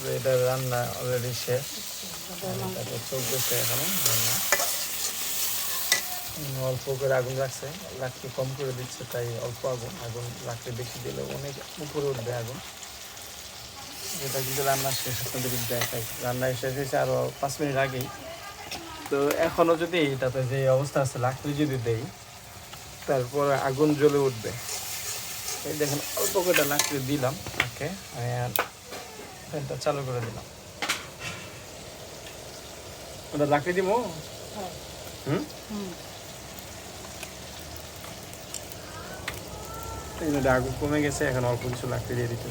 যে এটা রান্না অলরেডি শেষ। তারপর চলতেছে এখনও রান্না। অল্প করে আগুন রাখছে লাকড়ি কম করে দিচ্ছে, তাই অল্প আগুন। আগুন লাকড়ি বেশি দিলে অনেক উপরে উঠবে আগুন। এটা কিন্তু রান্না শেষ, আপনাদের দেখাই। রান্না শেষ হয়েছে আরও পাঁচ মিনিট আগেই। তো এখনও যদি এটাতে যে অবস্থা আছে লাকড়ি যদি দেই, তারপর আগুন জ্বলে উঠবে। এই দেখেন, অল্প করে লাকড়ি দিলাম। ওকে ফ্যানটা চালু করে দিলাম। ওটা লাকড়ি দিব হুম? এই যে আগুন কমে গেছে এখন অল্প কিছু লাকড়ি দিয়ে দিতে।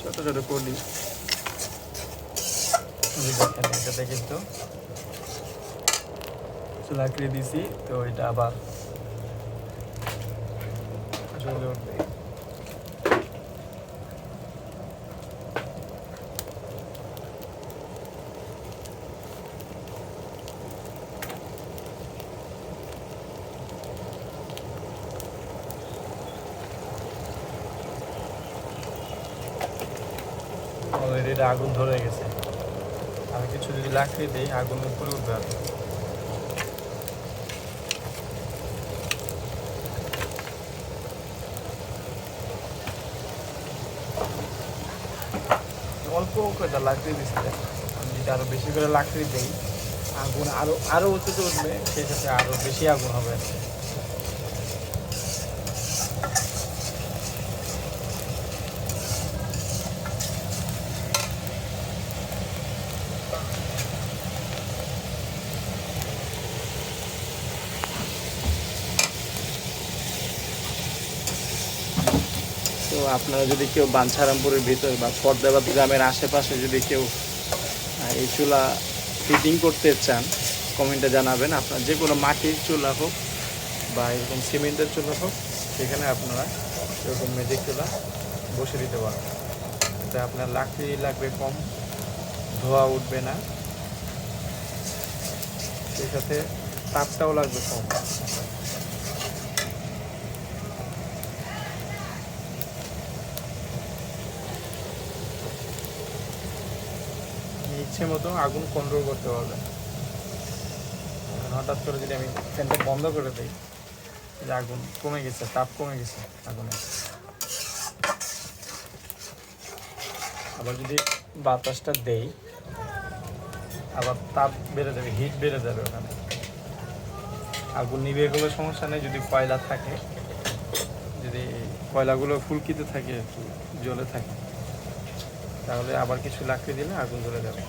ছোট ছোট এই এটাতে কিন্তু কিছু লাকড়ি দিছি তো এটা আবার। জ্বলে আগুন ধরে গেছে। আর কিছু যদি লাকড়ি দিই, আগুন উপরে উঠবে আর। অল্প করে লাকড়ি দিচ্ছে আমি যদি আরও বেশি করে লাকড়ি দিই, আগুন আরও আরও উঁচুতে উঠবে সেক্ষেত্রে আরও বেশি আগুন হবে। আর আপনারা যদি কেউ বাঞ্ছারামপুরের ভিতর বা ফরদাবাদ গ্রামের আশেপাশে যদি কেউ এই চুলা ফিটিং করতে চান কমেন্টে জানাবেন। আপনার যে কোনো মাটির চুলা হোক বা এরকম সিমেন্টের চুলা হোক, সেখানে আপনারা এরকম ম্যাজিক চুলা বসে দিতে পারেন এতে আপনার লাকড়ি লাগবে কম, ধোয়া উঠবে না। সেই সাথে তাপটাও লাগবে কম। ইচ্ছে মতো আগুন কন্ট্রোল করতে এখন হঠাৎ করে যদি আমি ফ্যানটা বন্ধ করে দিই যে আগুন কমে গেছে, তাপ কমে গেছে আগুনের আবার যদি বাতাসটা দেই, আবার তাপ বেড়ে যাবে হিট বেড়ে যাবে ওখানে। আগুন নিভে গেলে সমস্যা নেই, যদি কয়লা থাকে, যদি কয়লাগুলো ফুলকিতে থাকে একটু জ্বলে থাকে, তাহলে আবার কিছু লাকড়ি দিলে আগুন জ্বলে যাবে।